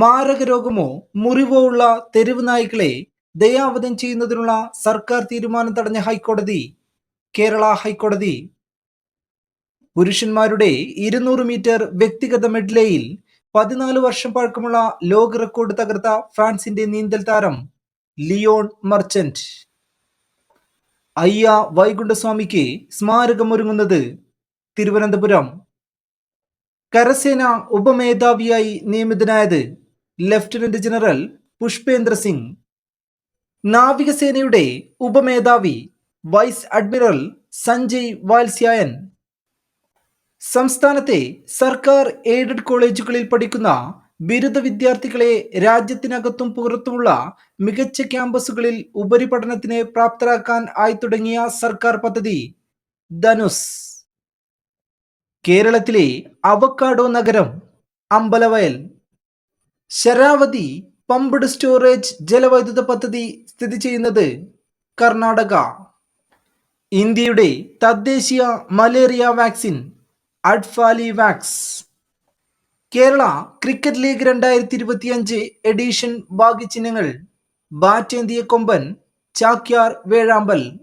മാരക രോഗമോ മുറിവോ ഉള്ള തെരുവ് നായ്ക്കളെ ദയാവധം ചെയ്യുന്നതിനുള്ള സർക്കാർ തീരുമാനം തടഞ്ഞ ഹൈക്കോടതി കേരള ഹൈക്കോടതി. പുരുഷന്മാരുടെ ഇരുന്നൂറ് മീറ്റർ വ്യക്തിഗത മെഡ്ലയിൽ പതിനാല് വർഷം പഴക്കമുള്ള ലോക റെക്കോർഡ് തകർത്ത ഫ്രാൻസിന്റെ നീന്തൽ താരം ലിയോൺ മർച്ചന്റ്. അയ്യ വൈകുണ്ഠസ്വാമിക്ക് സ്മാരകമൊരുങ്ങുന്നത് തിരുവനന്തപുരം. കരസേന ഉപമേധാവിയായി നിയമിതനായത് ലഫ്റ്റനന്റ് ജനറൽ പുഷ്പേന്ദ്ര സിംഗ് നാവികസേനയുടെ ഉപമേധാവി വൈസ് അഡ്മിറൽ സഞ്ജയ് വാത്സ്യായൻ സംസ്ഥാനത്തെ സർക്കാർ എയ്ഡഡ് കോളേജുകളിൽ പഠിക്കുന്ന ബിരുദ വിദ്യാർത്ഥികളെ രാജ്യത്തിനകത്തും പുറത്തുമുള്ള മികച്ച ക്യാമ്പസുകളിൽ ഉപരിപഠനത്തിന് പ്രാപ്തരാക്കാൻ ആയി തുടങ്ങിയ സർക്കാർ പദ്ധതി ധനുസ്. കേരളത്തിലെ അവക്കാഡോ നഗരം അമ്പലവയൽ ശരാവതി പമ്പ്ഡ് സ്റ്റോറേജ് ജലവൈദ്യുത പദ്ധതി സ്ഥിതി ചെയ്യുന്നത് കർണാടക. ഇന്ത്യയുടെ തദ്ദേശീയ malaria vaccine അഡ്ഫാലി wax. Kerala cricket league രണ്ടായിരത്തി ഇരുപത്തിയഞ്ച് എഡീഷൻ ഭാഗ്യചിഹ്നങ്ങൾ ബാറ്റേന്തിയ കൊമ്പൻ ചാക്യാർ വേഴാമ്പൽ.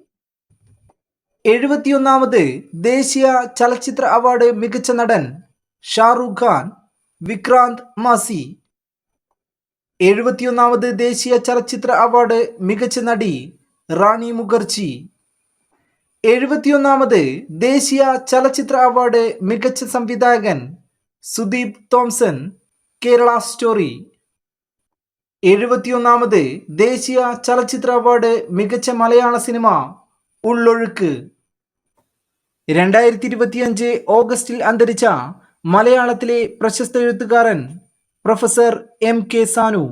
എഴുപത്തിയൊന്നാമത് ദേശീയ ചലച്ചിത്ര അവാർഡ് മികച്ച നടൻ ഷാറൂഖ് ഖാൻ വിക്രാന്ത് മാസി. എഴുപത്തിയൊന്നാമത് ദേശീയ ചലച്ചിത്ര അവാർഡ് മികച്ച നടി റാണി മുഖർജി. എഴുപത്തിയൊന്നാമത് ദേശീയ ചലച്ചിത്ര അവാർഡ് മികച്ച സംവിധായകൻ സുദീപ് തോംസൺ കേരള സ്റ്റോറി. എഴുപത്തിയൊന്നാമത് ദേശീയ ചലച്ചിത്ര അവാർഡ് മികച്ച മലയാള സിനിമ ഉള്ളൊഴുക്ക്. രണ്ടായിരത്തി ഇരുപത്തിയഞ്ച് ഓഗസ്റ്റിൽ അന്തരിച്ച മലയാളത്തിലെ പ്രശസ്ത എഴുത്തുകാരൻ പ്രൊഫസർ എം കെ സാനു